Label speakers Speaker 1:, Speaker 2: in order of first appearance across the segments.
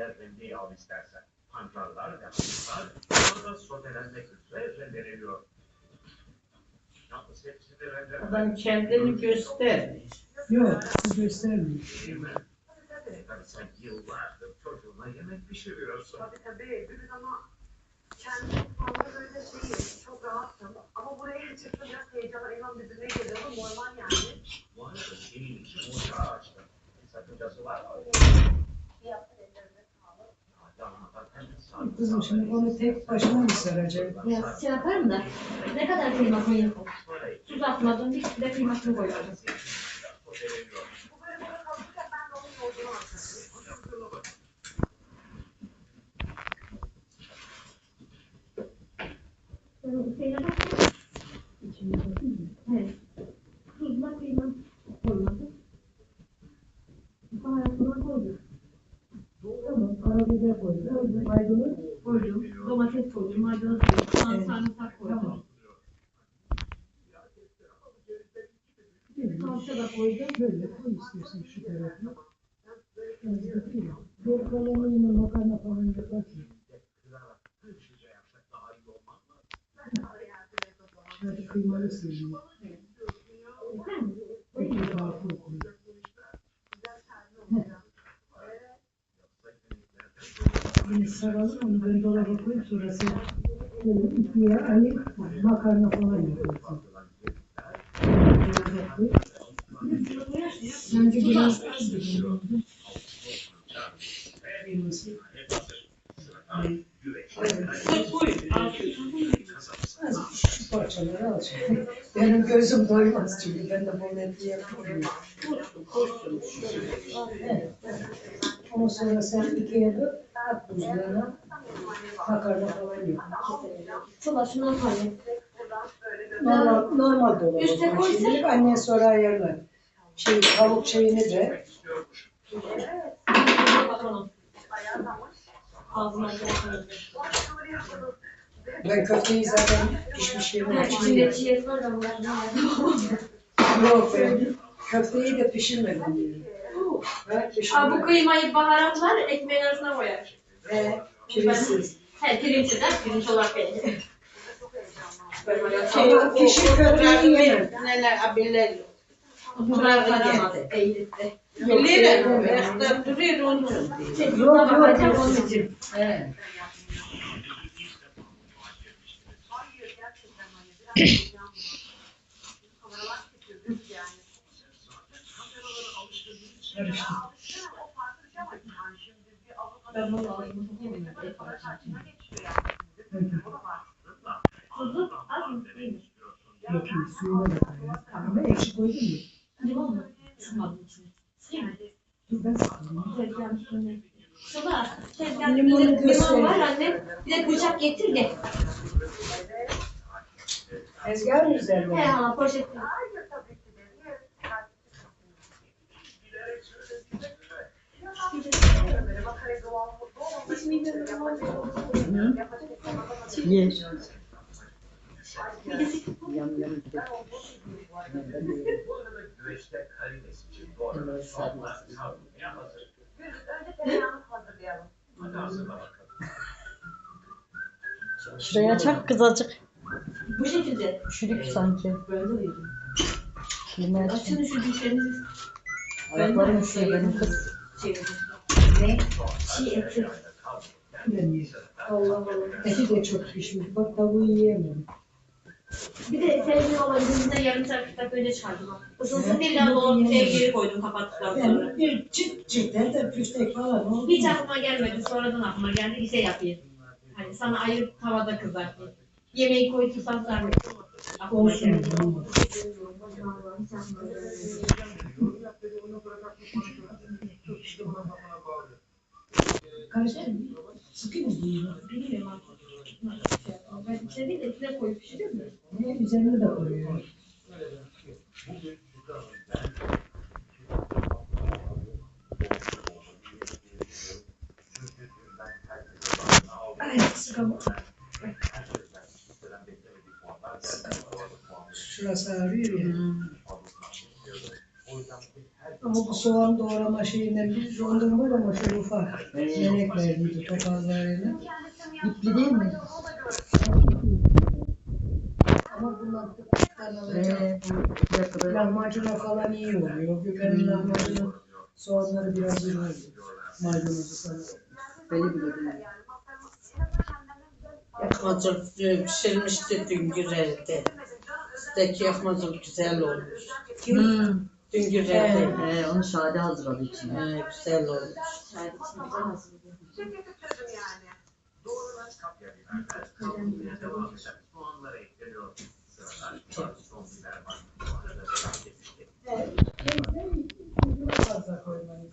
Speaker 1: diğer rendeyi al istersen. Pancarlar ve hafifler sonra sotelenmek üzere rendeleniyor. Yalnız hepsini rendeleme.
Speaker 2: Adam kendini göstermiş.
Speaker 3: Yok, göstermiyor.
Speaker 1: Değil mi? Tabii sen yıllardır çocuğuna yemek pişiriyorsun.
Speaker 4: Tabii tabii. Gülüz ama kendi mutfağımda böyle şeyim. Çok rahatım. Ama buraya çıktım biraz heyecanla inan birbirine geliyor ama normal yani.
Speaker 1: Bu arada senin için ocağı açtım. Sakıncası var mı? Sağ-
Speaker 3: Kızım şimdi onu tek başına mı saracak?
Speaker 5: Ya şey yaparım da ne kadar kıyma koyayım?
Speaker 1: Sonra
Speaker 5: Tuz atmadım, bir de kıymasını koyuyorum.
Speaker 1: soteleniyor.
Speaker 4: Bu böyle burada kalırken ben de onun yolculuğunu anlatayım.
Speaker 1: Hazırla bak.
Speaker 5: Şeyine bak. Evet. Tuzla kıyma koymadım. Baharatına koydum.
Speaker 3: Tamam, karabiber koydum. Maydanoz.
Speaker 5: Koydum. Domates koydum, maydanoz koydum. Soğan,
Speaker 3: Evet.
Speaker 5: sarımsak koydum.
Speaker 3: Tamam.
Speaker 5: Salça da koydum.
Speaker 3: Böyle koy istersen şu değil. Yok kalanıyla makarna falan yaparsın. Hadi kıymalı söyleyeyim.
Speaker 5: Efendim?
Speaker 3: Peki daha Yine saralım onu ben dolaba koyayım sonra sen böyle ikiye ayıp makarna falan koy. Bence biraz az bir parçaları al şimdi. Benim gözüm doymaz çünkü ben de bol etli yapıyorum. Ondan sonra sen ikiye böl, at buzluğuna, makarna falan yap.
Speaker 5: Sıla şundan koyayım.
Speaker 3: Normal, normal dolaba
Speaker 5: Üste
Speaker 3: koy.
Speaker 5: koy sen.
Speaker 3: Şimdi annen sonra ayarlar. Şey, tavuk şeyini de,
Speaker 5: Bak onu. Ağzına
Speaker 3: ben köfteyi zaten pişmiş için
Speaker 5: içinde çiğ var da bunlar.
Speaker 3: Yok ben köfteyi de pişirmedim Ben
Speaker 5: Aa, bu kıymayı baharatlar ekmeğin arasına koyar.
Speaker 3: Ve pirinçsiz.
Speaker 5: He pirinç olarak gelir.
Speaker 3: Şey, pişir köfteyi yemem.
Speaker 2: Neler haberler yok.
Speaker 5: Eğilipte.
Speaker 3: Yok, şey
Speaker 2: Bilirim. Ayakta duruyor onun için.
Speaker 3: Yok,
Speaker 5: yok, onun için.
Speaker 3: He.
Speaker 4: Hayır gerçekten hani biraz heyecanlı. Kameralar çekiyoruz yani.
Speaker 1: Kameralara alıştırdığınız
Speaker 3: Karıştı.
Speaker 4: Alışırım o farklı bir şey ama yani şimdi bir avukatın
Speaker 5: Ben bunu alayım. Yemin
Speaker 4: böyle para karşına geçiyor
Speaker 3: Hı
Speaker 4: yani.
Speaker 3: Hı.
Speaker 4: O da var.
Speaker 5: Tuzu az mı? Değil mi?
Speaker 3: Yok iyi, suyuna da koyar. Ama ekşi koydun mu?
Speaker 5: Limon mu? Sıkmadım içine. Sıkayım mı?
Speaker 3: Dur ben.
Speaker 5: Sıla, tezgahın
Speaker 3: göster.
Speaker 5: limon var anne. Bir de bıçak getir de.
Speaker 3: Tezgahın
Speaker 5: He
Speaker 3: üzerinde.
Speaker 5: ha poşet.
Speaker 4: Hayır tabii ki de. Niye? Böyle bakarya doğal mutlu olmamış.
Speaker 2: Ye.
Speaker 1: Güveçte karides için doğru. Sonra sarmaya hazır.
Speaker 4: Önce tereyağını hazırlayalım.
Speaker 1: Hadi hazırla bakalım.
Speaker 6: Şuraya çak kızacık.
Speaker 5: Bu şekilde.
Speaker 6: Çürük sanki.
Speaker 5: Böyle de yedim.
Speaker 6: Kelime
Speaker 5: Açın şu dişlerinizi
Speaker 6: Ayaklarım üşüyor benim kız.
Speaker 5: çevirin.
Speaker 3: Ne?
Speaker 5: Çiğ eti.
Speaker 3: Allah Allah. Eti de çok pişmiş. Bak tavuğu yiyemem.
Speaker 5: Bir de televizyon olabildiğinde yarım saat 40 dakika önce çıkardım. Isınsın diye bir daha dolap şeye geri koydum kapattıktan sonra.
Speaker 3: Yani bir çıt çıt de püftek falan oldu.
Speaker 5: Hiç aklıma gelmedi. Sonradan aklıma geldi. Bir şey yapayım. Hani sana ayırıp tavada kızartayım. Yemeği koy susam. Aklıma
Speaker 3: Olsun. Sıkı mı bunu?
Speaker 5: Bilmiyorum artık. Ben içine değil de içine koyup pişiriyorum da.
Speaker 3: Ne üzerine de koyuyor. Ay sıkamadım. Şurası ağrıyor ya.
Speaker 1: O yüzden her
Speaker 3: Ama bu soğan doğrama şeyinden bir rondum var ama şöyle ufak. Melek verdiydi topallarıyla.
Speaker 1: İpli değil mi?
Speaker 3: Ama alacağım.
Speaker 1: Ee,
Speaker 3: Lahmacuna falan iyi oluyor. Gökhan'ın lahmacunu soğanları biraz oluyor. Maydanozu falan.
Speaker 1: beni bile değil.
Speaker 2: Yakmacılık pişirmişti dün güzeldi. Üstteki yakmacılık güzel olmuş.
Speaker 1: Hmm.
Speaker 2: Dün güzeldi.
Speaker 1: Ee, onu Şadi hazırladı içine.
Speaker 2: Ee, güzel olmuş.
Speaker 7: Şahit için güzel hazırladı.
Speaker 8: Doğrulan kapya biberler kavrulmaya devam eden soğanlara ekleniyor. Sırada son biber var. Bu arada devam edildi.
Speaker 3: Fazla koymayın.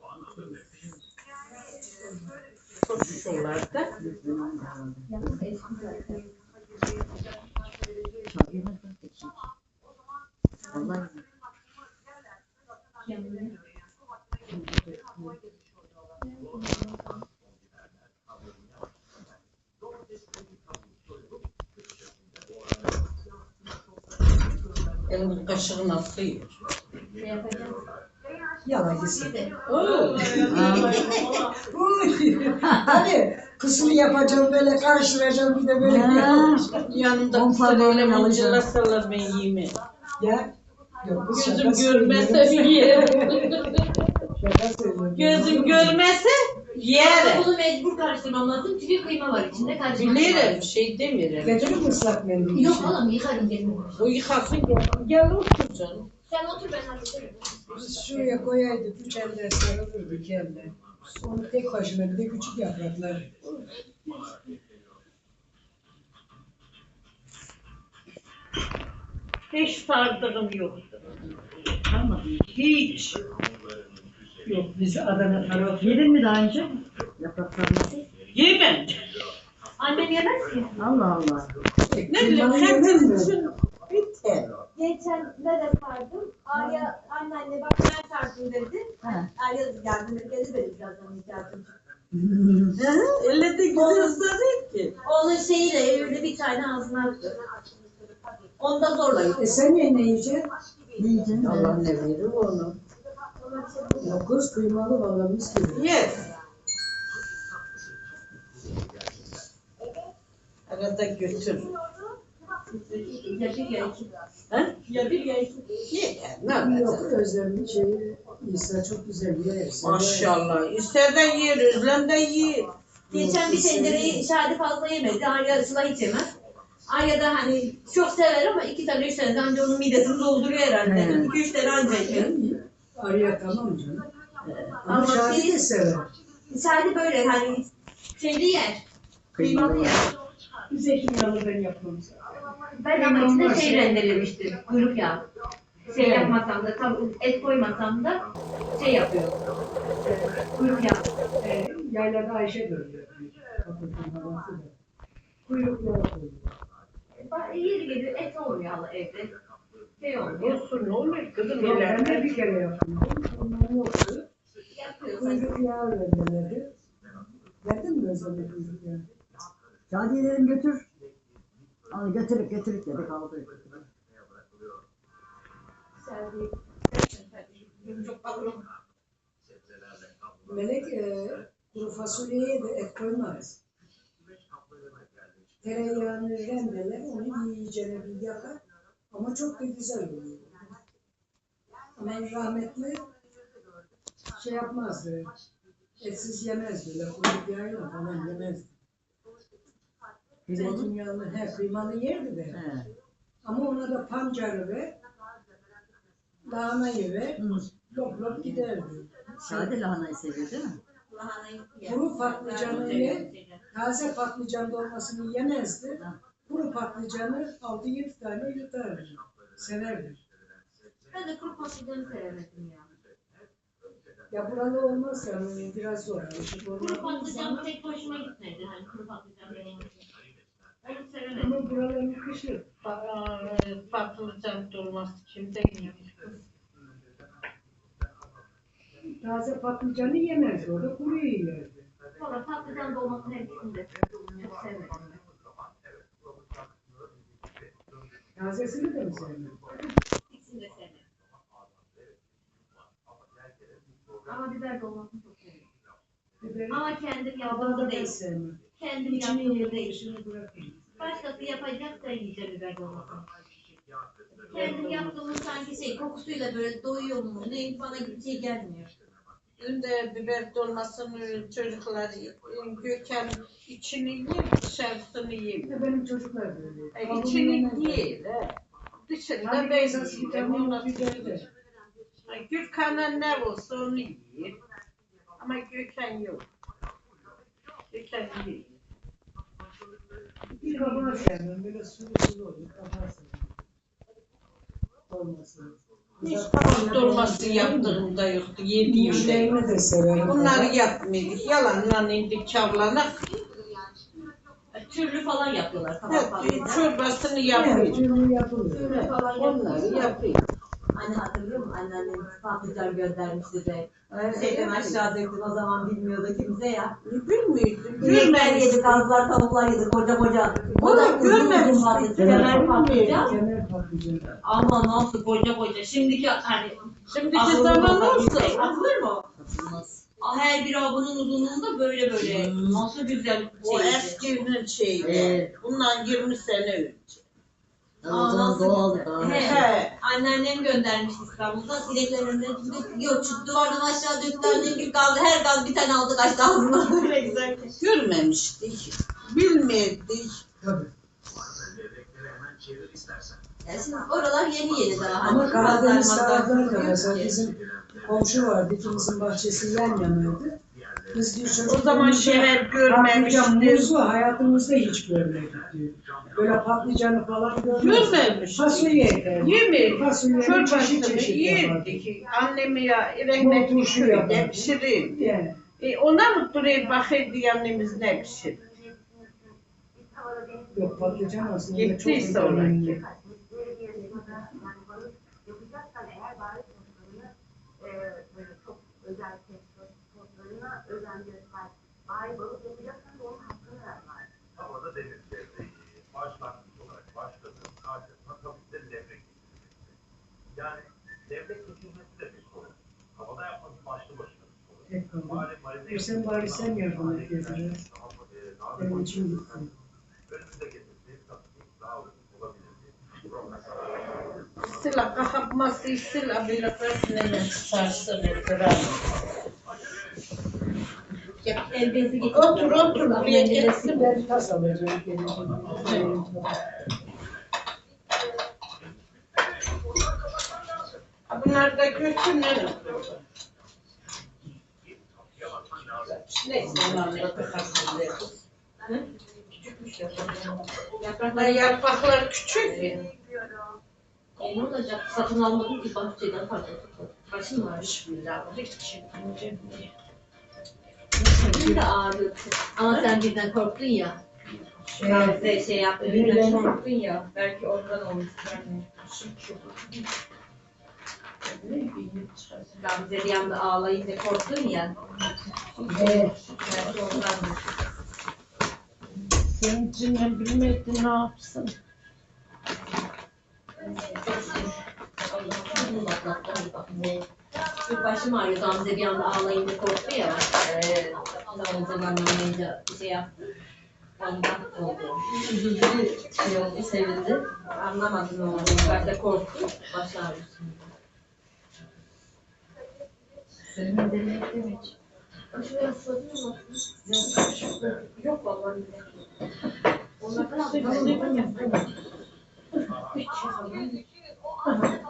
Speaker 8: Soğan alındı.
Speaker 2: Turşularda
Speaker 7: Yalnız eski zaten.
Speaker 1: Şadi yemez ben tek şey. Vallahi
Speaker 7: Kendine.
Speaker 2: Elin kaşığı nasıl yiyor?
Speaker 7: Ne yapacağız?
Speaker 3: Yalan gitsin.
Speaker 7: Bir de.
Speaker 3: Hani kısmı yapacağım böyle karıştıracağım bir de böyle
Speaker 1: Ha.
Speaker 3: yapacağım.
Speaker 2: Yanımda
Speaker 1: parmağını alacağım.
Speaker 2: mıncırlasalar ben yiyeyim.
Speaker 3: Ya. Yok,
Speaker 2: Gözüm görmezse
Speaker 3: söylüyorum.
Speaker 2: yerim. Gözüm görmezse yerim.
Speaker 7: Bunu mecbur karıştırmam lazım çünkü kıyma var içinde karıştırmam
Speaker 2: Bilirim şey demiyorum.
Speaker 3: Getirir mi ıslak mendil?
Speaker 7: Yok oğlum yıkarım gelin.
Speaker 2: O yıkasın gel, gel otur canım.
Speaker 7: Sen otur ben hallederim.
Speaker 3: Biz şuraya koyaydık, üç elde sarılırdı kendi. Onu tek başına bir de küçük yapraklar.
Speaker 2: Hiç sardığım yoktu.
Speaker 1: kalmadı.
Speaker 2: Hiç.
Speaker 3: Yok biz Adana tarafı.
Speaker 1: Yedin mi daha önce? Yapraklarını.
Speaker 2: Yemem.
Speaker 7: Annem yemez ki.
Speaker 1: Allah Allah.
Speaker 2: Ne bileyim herkesin biter.
Speaker 5: Geçen ne de sardım. Arya anneanne bak ben sardım dedi.
Speaker 1: Ha.
Speaker 5: Arya yardım dedi. Geldi benim birazdan ihtiyacım.
Speaker 2: Öyle de güzel ısrar ki.
Speaker 5: Onun şeyiyle öyle bir tane ağzına attı. Onda zorla
Speaker 3: E sen ne yiyeceksin?
Speaker 1: Ne yiyeceksin?
Speaker 2: Allah ne verir onu.
Speaker 3: Yok kız kıymalı valla mis gibi.
Speaker 2: Yer. Arada götür.
Speaker 5: Ya bir ya iki.
Speaker 2: Ha?
Speaker 5: Ya bir ya iki.
Speaker 2: Yeter. Ne yapacağız?
Speaker 3: Yok Özlem'in şeyi İsa çok güzel yer. sever.
Speaker 2: Maşallah. İster de yer, Özlem de yer.
Speaker 5: Geçen bir tencereyi Şadi fazla yemedi. Arya Sıla hiç yemez. Arya da hani çok sever ama iki tane üç tane de anca onun midesini dolduruyor herhalde.
Speaker 1: He.
Speaker 5: İki üç tane anca yiyor.
Speaker 3: Arya tamam canım. Ama
Speaker 5: Ama
Speaker 3: Şadi de
Speaker 5: biz-
Speaker 3: sever.
Speaker 5: Şadi böyle hani şeyli yer. Kıymalı yer.
Speaker 3: Zeytinyağlı ben yapmam.
Speaker 5: Ben ama içine şey rendelemiştim. Kuyruk yağı. Şey yapmasam da tam et koymasam da şey yapıyorum. Ee, Kuyruk yağı.
Speaker 3: E, yaylada Ayşe da. Kuyruk yağı koyuyor.
Speaker 5: Yeri gelir et oluyor hala evde. Şey.
Speaker 2: Olsun ne olur kızım
Speaker 3: Ben de bir kere yaptım. Ondan yoktu. Kuyruk yağı verdilerdi. Verdin mi Özlem'e kuyruk yağı?
Speaker 1: Dedim götür. Al götürüp götürüp dedi kaldı.
Speaker 3: Melek e, kuru fasulyeye de et koymaz. Tereyağını rendeler, onu iyicene bir yakar. Ama çok da güzel oluyor. Ama rahmetli şey yapmazdı. Etsiz yemezdi. La kuyruk yağıyla falan yemezdi.
Speaker 1: Kıymalı.
Speaker 3: Zeytinyağlı, he kıymalı yerdi de.
Speaker 1: He.
Speaker 3: Ama ona da pancarı ve lahanayı ve
Speaker 1: Hı.
Speaker 3: lop lop giderdi.
Speaker 1: Şadi lahanayı seviyor değil mi?
Speaker 3: Kuru patlıcanı ye, taze patlıcan dolmasını yemezdi. Kuru patlıcanı 6-7 tane yutardı. Severdi.
Speaker 5: Ben de kuru patlıcanı sevemedim ya.
Speaker 3: Ya buralı olmazsa yani biraz zor.
Speaker 7: Kuru
Speaker 3: olmaz.
Speaker 7: patlıcan pek hoşuma gitmedi. Hani kuru patlıcan benim Onu sevemedim.
Speaker 3: Ama buraların kışı.
Speaker 2: Aa, Patlıcan dolması kimde yiyor?
Speaker 3: Taze patlıcanı yemezdi. Orada kuruyu yerdi.
Speaker 7: Sonra patlıcan dolmasını hepsini de çok sevmedim.
Speaker 3: Tazesini de mi sevmedi?
Speaker 7: İkisini de sevmedim.
Speaker 5: Ama biber dolmasını çok seviyorum.
Speaker 3: Biberi
Speaker 5: Ama kendim yaptığımda
Speaker 3: da
Speaker 5: değil.
Speaker 3: sevmem.
Speaker 5: Kendim
Speaker 3: İçini
Speaker 5: yaptığımda
Speaker 3: yiyor,
Speaker 5: değil.
Speaker 3: dışını bırakayım.
Speaker 5: Başkası yapacak da yiyeceğim biber dolmasını. Kendim yaptığımız sanki şey kokusuyla böyle doyuyor mu? Ne bana bir şey gelmiyor.
Speaker 2: Dün de biber dolmasını çocuklar Gökhan içini yer, dışarısını
Speaker 3: de benim çocuklar da öyle.
Speaker 2: E, içini değil. Dışında
Speaker 3: Hani
Speaker 2: ben yiyeyim. Ona. Gürkan'a ne olsa onu yer. Ama Gökhan yok. Gökhan yiyor.
Speaker 3: Bir kabağı sevmem. Böyle sulu sulu olur. Sevmem. Olmasın.
Speaker 2: Hiç dolması yaptığımda yoktu, yediğimde.
Speaker 3: Yemeklerini de severim.
Speaker 2: Bunları yapmıyorduk. Yalanla indi kavlanak.
Speaker 5: Türlü falan yapıyorlar kabak
Speaker 2: Evet,
Speaker 5: falan.
Speaker 2: çorbasını
Speaker 3: Evet,
Speaker 2: yapıyorduk.
Speaker 3: türlü yapılıyor.
Speaker 2: Onları yapıyorduk.
Speaker 1: Anneannem patlıcan göndermişti de. Şeyden
Speaker 2: Evet.
Speaker 1: aşağı döktüm o zaman bilmiyordu kimse ya.
Speaker 2: Bilmiyordum.
Speaker 1: İnekler
Speaker 2: Görmemiştim.
Speaker 1: yedi, kazlar, tavuklar yedi koca koca. O da patlıcan.
Speaker 5: Kemer patlıcan.
Speaker 3: Kemer patlıcanı.
Speaker 5: Ama nasıl koca koca. Şimdiki hani
Speaker 2: Şimdiki zaman
Speaker 5: bilsek, Atılır mı? o? Aa, Her bir abunun uzunluğunda böyle böyle. Nasıl güzel
Speaker 2: O eskinin şeyi.
Speaker 1: Evet.
Speaker 2: Bundan 20 sene önce.
Speaker 1: Zaman doğaldı daha.
Speaker 5: He.
Speaker 2: He.
Speaker 5: Anneannem göndermişti İstanbul'dan. Yok şu duvardan aşağı döktü annem bir gaz her gaz bir tane aldı kaçtı ağzına. Öyle güzel.
Speaker 2: Görmemiştik. Bilmiyorduk.
Speaker 3: Tabii.
Speaker 9: Lezzetleri hemen çevir istersen.
Speaker 5: Yani şimdi oralar yeni yeni daha. Hani
Speaker 3: Ama Karadeniz
Speaker 5: pazar, mazar
Speaker 3: tarafları da mesela bizim komşu vardı. ikimizin bahçesi yan yanaydı. Biz diyor
Speaker 2: O zaman şeyler
Speaker 3: Patlıcan,
Speaker 2: görmemiştik.
Speaker 3: muzu hayatımızda hiç görmedik diyor. Böyle patlıcanı falan görmedik.
Speaker 2: Görmemiştik.
Speaker 3: Fasulye ekerdik.
Speaker 2: Yemedik.
Speaker 3: Fasulyenin çeşit
Speaker 2: Çorbasını
Speaker 3: çeşit yapardık.
Speaker 2: Annemi ya
Speaker 3: Bol turşu
Speaker 2: pişirirdi,
Speaker 3: yapardık.
Speaker 2: pişirirdi.
Speaker 3: Yani
Speaker 2: E, ona mı duruyor bakırdı annemiz ne pişirir?
Speaker 3: yok patlıcan aslında
Speaker 2: Gittiyse
Speaker 3: çok
Speaker 2: oraya.
Speaker 3: önemli.
Speaker 10: yapacaksan eğer bari soslarını e, böyle çok özel sos- soslarına özen göster. Balık yapacaksan da onun hakkını ver bari.
Speaker 9: Havada deniz levreği, başlangıç olarak başladığım karşısına tabii de levrek. Yani levrek getirmesi de bir sorun. Havada yapması başlı başına bir sorun.
Speaker 3: Tek kaldı.
Speaker 9: Bari marine
Speaker 3: E sen bari sen yardım et
Speaker 9: e,
Speaker 3: Benim için gitti.
Speaker 9: Önümüze getirdiği tabii daha olabilirdi. Problem
Speaker 2: Sıla kapması sıla bile besmele kırar.
Speaker 5: El bezi getirdim.
Speaker 2: Otur otur buraya gelsin.
Speaker 3: Ben tas alacağım.
Speaker 2: Bunlar da götürün. Neyse onlarla da hazırlayalım.
Speaker 5: Yapraklar
Speaker 2: Ben yapraklar küçük ya.
Speaker 5: Ne olacak? Satın almadım ki bahçeden pardon. Başım var.
Speaker 2: Bismillah.
Speaker 5: Benim de ağrıyor. Ama sen birden korktun ya.
Speaker 3: Şey,
Speaker 5: Gamze şey yaptı. Birden korktun ya. Belki ondan olmuştur. Gamze bir anda ağlayınca korktun ya.
Speaker 3: evet.
Speaker 5: Belki ondan.
Speaker 2: Senin cinlen bilmedi ne yapsın.
Speaker 5: Bir başım ağrıyor. Gamze bir anda ağlayınca korktu ya. Ee, olacağını anlamayınca bir şey yaptı. Ondan oldu. Üzüldü, şey oldu, sevindi. Anlamadı ne oldu. Ben de korktu. Baş ağrısı.
Speaker 2: Senin demek demek.
Speaker 5: Aşırı rastladın mı? Yok vallahi. Onlardan aldım.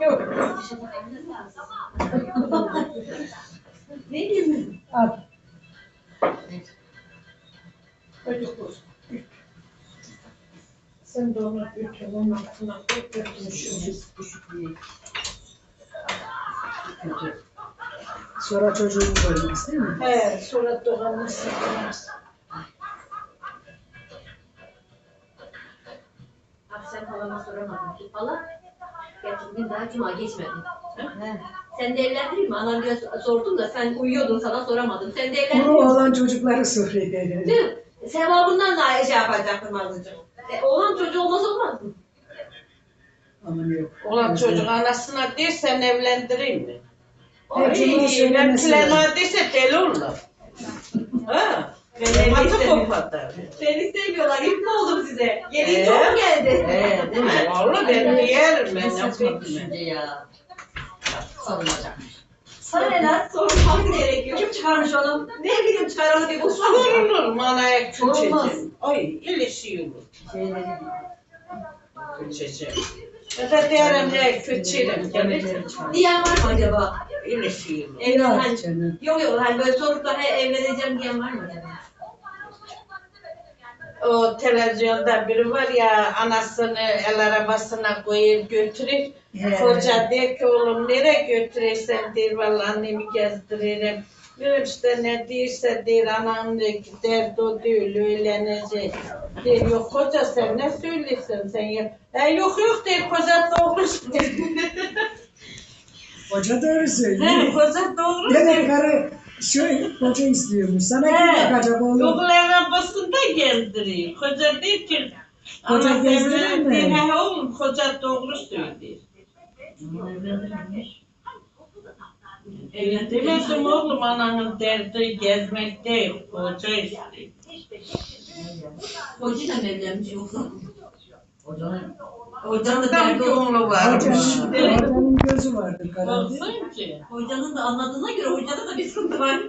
Speaker 2: Yok.
Speaker 5: Ne diyeyim?
Speaker 3: Al.
Speaker 2: Hadi koy. Sen de onu götür, onun altına koy, götür şunu.
Speaker 3: Sonra çocuğun koymaz değil mi?
Speaker 2: He, sonra doğanı sıkılmaz.
Speaker 5: Akşam halama soramadım ki hala. Gerçi bugün daha cuma geçmedi. He. Sen de evlendireyim mi? Anam diyor sordum da sen uyuyordun sana soramadım. Sen de evlendireyim mi?
Speaker 3: olan çocukları soruyor.
Speaker 5: Değil mi? Sevabından da şey yapacaktım Arzucuğum. E, oğlan çocuğu olmaz olmaz mı?
Speaker 3: Aman yok.
Speaker 2: Ulan çocuk anasına dersen evlendireyim mi?
Speaker 3: Cuma
Speaker 2: ben
Speaker 3: söylemesi lazım.
Speaker 2: Deli olur. Ha?
Speaker 5: İstemiyor.
Speaker 2: kopatar.
Speaker 5: Beni sevmiyorlar. Yük oldum size. Yeni
Speaker 2: Ee?
Speaker 5: çok geldi.
Speaker 1: Ee, değil mi?
Speaker 2: Vallahi ben yerim ben yapayım.
Speaker 1: ya. Sorulacak.
Speaker 5: Sana ne lan? Sorulması gerekiyor. Kim çıkarmış onu? Ne bileyim çıkaranı bir bulsam.
Speaker 2: Sorulur manaya küçecek. Ay ilişiyor. Küçecek. Ya da derim ne küçelim. Gelir.
Speaker 5: Diyen var mı acaba?
Speaker 2: İlişiyor.
Speaker 5: Evlen
Speaker 3: Yok
Speaker 5: hani,
Speaker 3: canım.
Speaker 5: yok yok hani böyle sorup da he, evleneceğim diyen var mı acaba?
Speaker 2: O televizyonda biri var ya anasını el arabasına koyup götürür.
Speaker 3: He.
Speaker 2: Koca der ki oğlum nereye götürürsen der vallahi annemi gezdiririm. Diyorum işte ne değilse der anam der ki derdi o değil öğlenecek. Der yok koca sen ne söylüyorsun sen ya. E, yok yok der koca doğru
Speaker 3: Hoca doğru söylüyor.
Speaker 2: He, koca doğru
Speaker 3: Demek
Speaker 2: söylüyor.
Speaker 3: karı şu koca istiyormuş. Sana kim bakacak oğlum?
Speaker 2: Yok arabasında gezdiriyor. Koca der ki
Speaker 3: Koca
Speaker 2: "Anam
Speaker 3: gezdirir
Speaker 2: evlen."
Speaker 3: mi?
Speaker 2: Der, He oğlum koca doğru söylüyor. Evet, demedim oğlum ananın derdi gezmek değil, koca istiyor.
Speaker 5: Hocayla mı evlenmiş yoksa?
Speaker 1: hocanın
Speaker 5: Hocanın da
Speaker 2: Tam
Speaker 5: derdi
Speaker 2: ki
Speaker 5: o.
Speaker 2: onu varmış.
Speaker 3: Hocanın,
Speaker 2: mi?
Speaker 3: hocanın gözü vardı karardı.
Speaker 2: Baksana ki.
Speaker 5: Hocanın da anladığına göre hocada da bir sıkıntı var.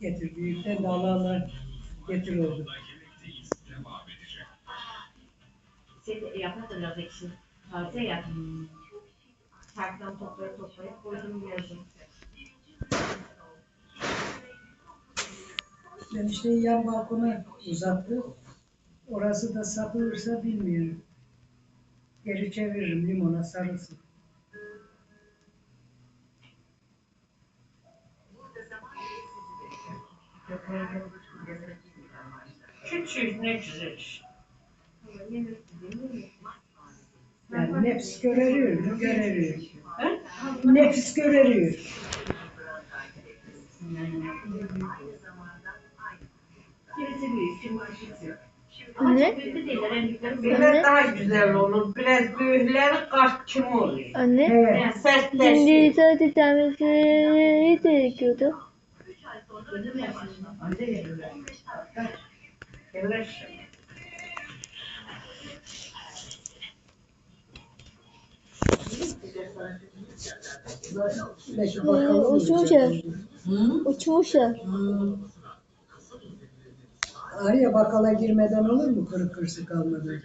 Speaker 3: Getir büyükten de Allah Getir oldu.
Speaker 5: Şey yapar da biraz ekşi. Taze ya. Sarktan toplayıp toplayıp koydum yazın.
Speaker 3: Ben işte yan balkona uzattı. Orası da satılırsa bilmiyorum. Geri çeviririm limona sarılsın.
Speaker 2: Küçük ne güzel.
Speaker 3: Yani nefis göreriyor, göreriyor.
Speaker 2: He?
Speaker 3: Nefis göreriyor.
Speaker 5: De büyük.
Speaker 2: Böyle daha güzel olur. Biraz büyükleri kart kim oluyor?
Speaker 7: Anne,
Speaker 3: Evet.
Speaker 7: şimdi
Speaker 2: Sertleşiyor.
Speaker 7: sadece temizliği gerekiyordu.
Speaker 5: Gözüm yaşlı.
Speaker 2: Gelir.
Speaker 3: Belki
Speaker 7: Ee,
Speaker 3: bakalım.
Speaker 7: uçmuş ya.
Speaker 1: Hı?
Speaker 7: Uçmuş ya.
Speaker 1: Hı.
Speaker 3: Araya bakala girmeden olur mu kırık kırsı kalmadan?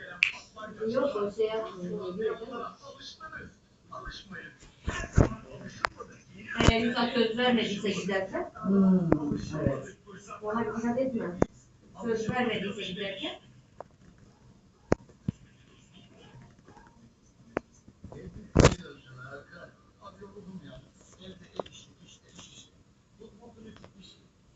Speaker 5: Yok o şey yapmıyor. Eğer insan söz vermediyse giderken,
Speaker 1: Hı. Evet.
Speaker 5: ona dikkat etmez. Söz vermediyse giderken,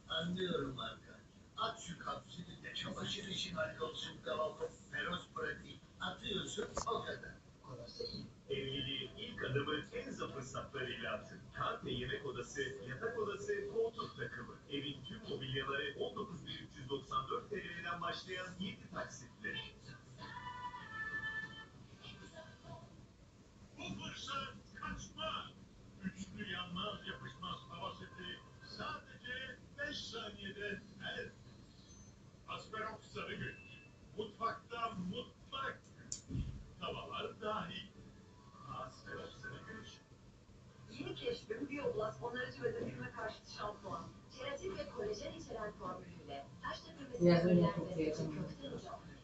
Speaker 11: Anlıyorum Arka. At şu kapsülü de çamaşır işin hallolsun tamam mı? Peros pratik. Atıyorsun o kadar. Orası iyi.
Speaker 12: Evliliğin ilk adımı en hızlı fırsatlarıyla atın. Kart ve yemek odası, yatak odası, koltuk takımı. Evin tüm mobilyaları 19.394 TL'den başlayan 7 taksitle.
Speaker 13: Bioblast onarıcı ve dökülme karşıtı şampuan. Keratin ve kolajen içeren formülüyle saç dökülmesine
Speaker 1: kokuyor
Speaker 13: ve saçı
Speaker 1: canım.
Speaker 13: kökten ucaltıyor.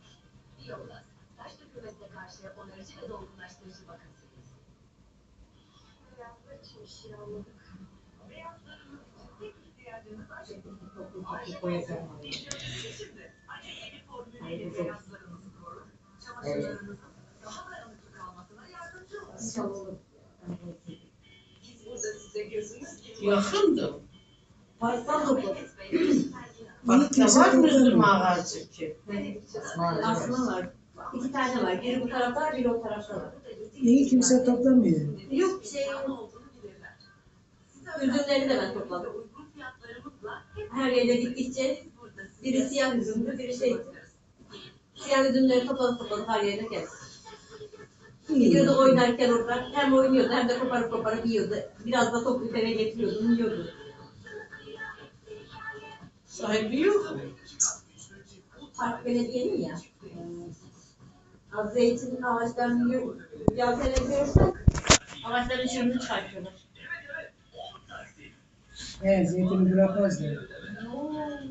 Speaker 13: Bioblast, saç dökülmesine karşı onarıcı ve dolgunlaştırıcı bakım serisi. Beyazlar için bir şey anladık. Beyazlarınız için tek ihtiyacınız aşk.
Speaker 1: Çok koyacağım.
Speaker 13: Şimdi, anne yeni formülüyle
Speaker 1: güzel.
Speaker 13: beyazlarınızı korur. Çamaşırlarınızın
Speaker 2: Yakındım.
Speaker 1: Parslan topu.
Speaker 2: Bak da var mı üzüm ağacı ki?
Speaker 1: Aslında
Speaker 5: aslında var. İki tane var. Biri bu tarafta var, biri o tarafta var.
Speaker 3: İyi kimse toplamıyor.
Speaker 5: Yok şey, üzümleri de ben topladım. Her yere gittikçe biri siyah üzümlü, biri şey. Siyah üzümleri topladık topladık her yere geldi. Gidiyordu oynarken orada hem oynuyordu hem de koparıp koparıp yiyordu. Biraz da toplayıp eve getiriyordu, yiyordu.
Speaker 14: Sahibi yok.
Speaker 5: Park belediyenin ya. Az zeytin ağaçlarını yiyor. Ya sene görsen
Speaker 15: Ağaçların şırını çıkartıyorlar.
Speaker 3: He, zeytini bırakmazlar.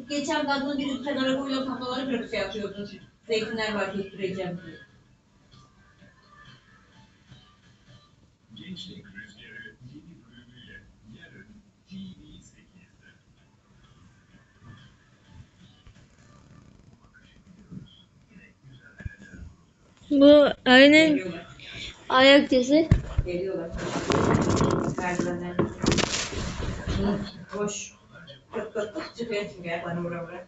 Speaker 5: Geçen kadın bir kenara koyulan tahtaları bırakıp şey yapıyordu. Zeytinler var getireceğim diye.
Speaker 16: Gençlik Rüzgarı yeni bölümüyle yarın TV8'de.
Speaker 7: Bu
Speaker 5: Geliyorlar.
Speaker 7: ayak izi.
Speaker 5: Geliyorlar. Merdivenler. Hı, Boş. Kıt kıt kıt çıkıyor çünkü ayaklarını vura vura.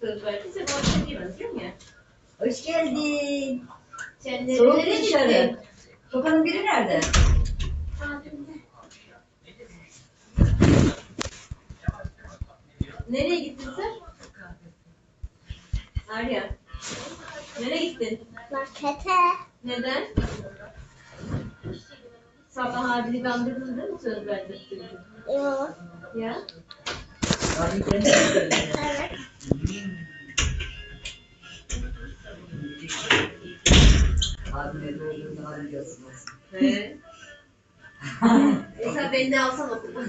Speaker 4: Söz
Speaker 5: verdi sen o şey diyemez değil mi?
Speaker 1: Hoş geldin.
Speaker 5: Sen
Speaker 1: Soğuk
Speaker 5: nereye
Speaker 1: dışarı.
Speaker 5: gittin?
Speaker 1: Sokağın biri nerede?
Speaker 5: Nereye gittin sen? Arya. Nereye gittin?
Speaker 7: Markete.
Speaker 5: Neden? Sabah abini kandırdın değil mi söz verdirttin?
Speaker 7: Yok.
Speaker 5: Ya?
Speaker 1: Abi. Abi
Speaker 5: sen beni de alsan okula.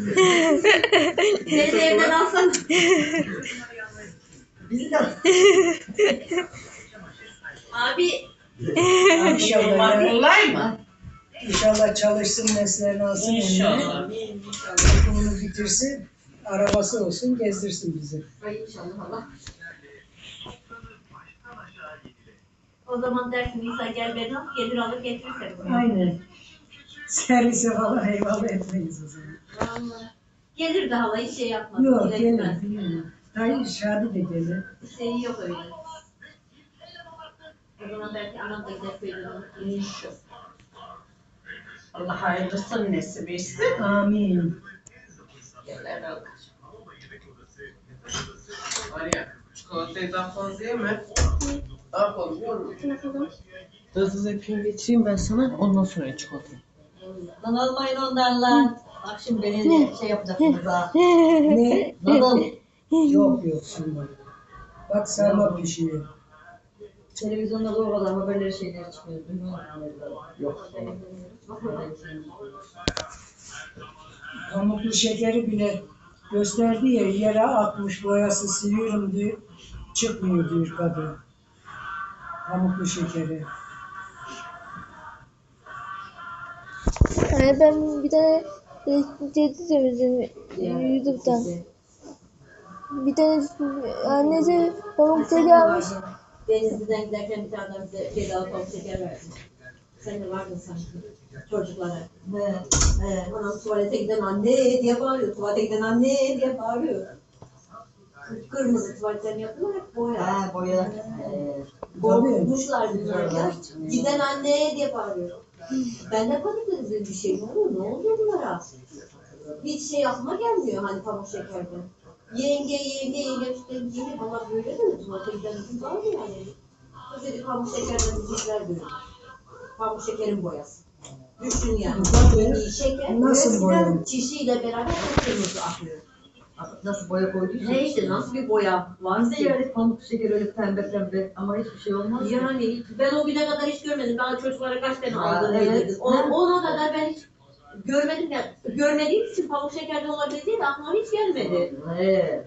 Speaker 5: Beni de evden alsan.
Speaker 1: Bizi de
Speaker 5: Abi
Speaker 3: İnşallah, ya-
Speaker 14: Kolay mı?
Speaker 3: inşallah çalışsın mesleğini alsın.
Speaker 14: İnşallah.
Speaker 3: Okulunu bitirsin. Arabası olsun gezdirsin bizi.
Speaker 5: Ay inşallah Allah. O zaman dersin İsa gel beni al, gelir alır getirirsen buraya.
Speaker 3: Aynen. Servise falan eyvallah etmeyiz o zaman.
Speaker 5: Vallahi. Gelir de hala hiç şey yapmaz.
Speaker 3: Yok gelir.
Speaker 5: gitmez.
Speaker 3: gelir. Hayır Şadi de gelir.
Speaker 5: Şey yok öyle. O zaman belki anam da gider söyler.
Speaker 14: Allah hayırlısını nasip etsin.
Speaker 3: Amin.
Speaker 14: Yerler alır. Arya, çikolatayı daha fazla yeme. Daha fazla yiyor Hızlı öpeyim getireyim ben sana ondan sonra çikolata.
Speaker 1: Lan almayın ondan lan. Bak şimdi beni şey yapacaksınız ha.
Speaker 3: Ne?
Speaker 1: Nadal.
Speaker 3: Yok yok şimdi. Bak sarma pişiyor.
Speaker 1: Televizyonda da o kadar haberleri şeyler çıkıyor. Musun? Yok.
Speaker 3: Pamuklu şekeri bile gösterdi ya yere atmış boyası siliyorum diyor. Çıkmıyor diyor kadın. Pamuklu şekeri.
Speaker 7: Yani ben bir tane dedi demiştim YouTube'dan. Bir tane annesi pamuk teli almış.
Speaker 5: Denizli'den giderken bir tane adam bize bedava tavuk şeker verdi. Sen de vardın sanki çocuklara. He, he. Anam tuvalete giden anne diye bağırıyor. Tuvalete giden anne diye bağırıyor. Kırmızı tuvaletlerini yapıyorlar hep boya.
Speaker 1: Ha boya. Ee,
Speaker 5: Korkmuşlar bunlar. Giden anne diye bağırıyor. Ben de panikledim bir şey mi oluyor? Ne oluyor bunlara? Hiç şey aklıma gelmiyor hani pamuk şekerde. Yenge yenge yenge işte yenge bana böyle de tuvalete giden bizim mı yani? Kız dedi pamuk şekerden bizimkiler böyle. Pamuk şekerin boyası. Düşün yani.
Speaker 3: Tabii.
Speaker 5: Şeker
Speaker 3: Nasıl boya?
Speaker 5: çişiyle beraber kırmızı akıyor.
Speaker 1: Nasıl boya koyduysa.
Speaker 5: Ne işte nasıl bir boya var
Speaker 1: Bizde
Speaker 5: ki?
Speaker 1: yani pamuk şeker öyle pembe pembe ama hiçbir şey olmaz.
Speaker 5: Yani ben o güne kadar hiç görmedim. Bana çocuklara kaç tane
Speaker 1: Ha,
Speaker 5: aldın
Speaker 1: evet.
Speaker 5: evet. O, ona kadar ben hiç görmedim ya. Görmediğim için pamuk şekerden olabilir diye de aklıma hiç gelmedi.
Speaker 1: He.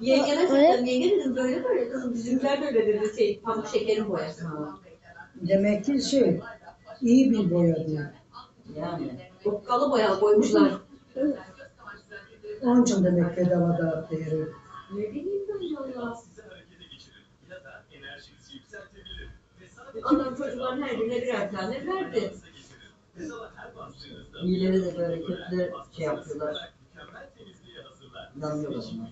Speaker 5: Yengeme
Speaker 7: Evet.
Speaker 5: söyledim. Yenge dedim böyle böyle kızım bizimkiler de öyle dedi şey pamuk şekerin boyası.
Speaker 3: Demek ki şey iyi bir boya diyor.
Speaker 1: Yani.
Speaker 5: Okkalı boya koymuşlar.
Speaker 3: Onun için demek bedava dağıttı herif.
Speaker 5: Ne bileyim ben valla.
Speaker 16: Sizi harekete geçirir ya da enerjinizi yükseltebilir. Ve sadece
Speaker 5: Adam çocukların her birine birer tane verdi.
Speaker 1: İyileri de böyle kötüler şey yapıyorlar. İnanmıyorlar onlar.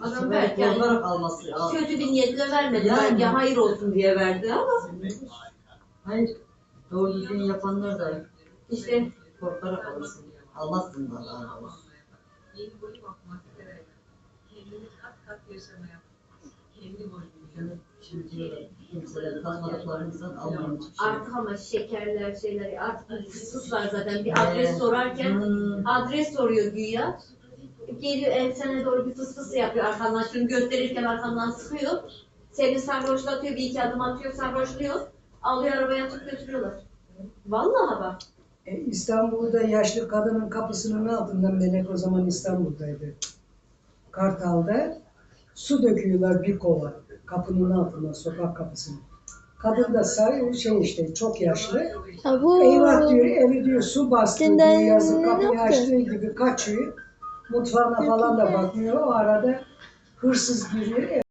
Speaker 5: Adam belki-
Speaker 1: korkarak alması. Al.
Speaker 5: Kötü bir niyetle vermedi.
Speaker 1: Yani.
Speaker 5: Belki hayır olsun diye verdi ama
Speaker 1: Hayır. Doğru düzgün yapanlar da
Speaker 5: işte
Speaker 1: korkarak alırsın. Almazsın da. daha doğrusu. Şimdi kimseler
Speaker 5: artık ama şekerler şeyler artık bir var zaten. Bir adres sorarken
Speaker 1: Hmm.
Speaker 5: adres soruyor güya. Geliyor ensene doğru bir fıs fıs yapıyor arkandan. Şunu gösterirken arkandan sıkıyor. Seni sarhoşlatıyor. Bir iki adım atıyor sarhoşluyor. Alıyor arabaya atıp götürüyorlar. Vallahi bak.
Speaker 3: E, İstanbul'da yaşlı kadının kapısının altından Melek o zaman İstanbul'daydı. Kartal'da su döküyorlar bir kova kapının altına sokak kapısına. Kadın da sarı şey işte çok yaşlı.
Speaker 7: Ha bu.
Speaker 3: Eyvah diyor evi diyor su bastı diyor yazık kapıyı açtığı gibi kaçıyor. Mutfağına falan da bakmıyor. O arada hırsız giriyor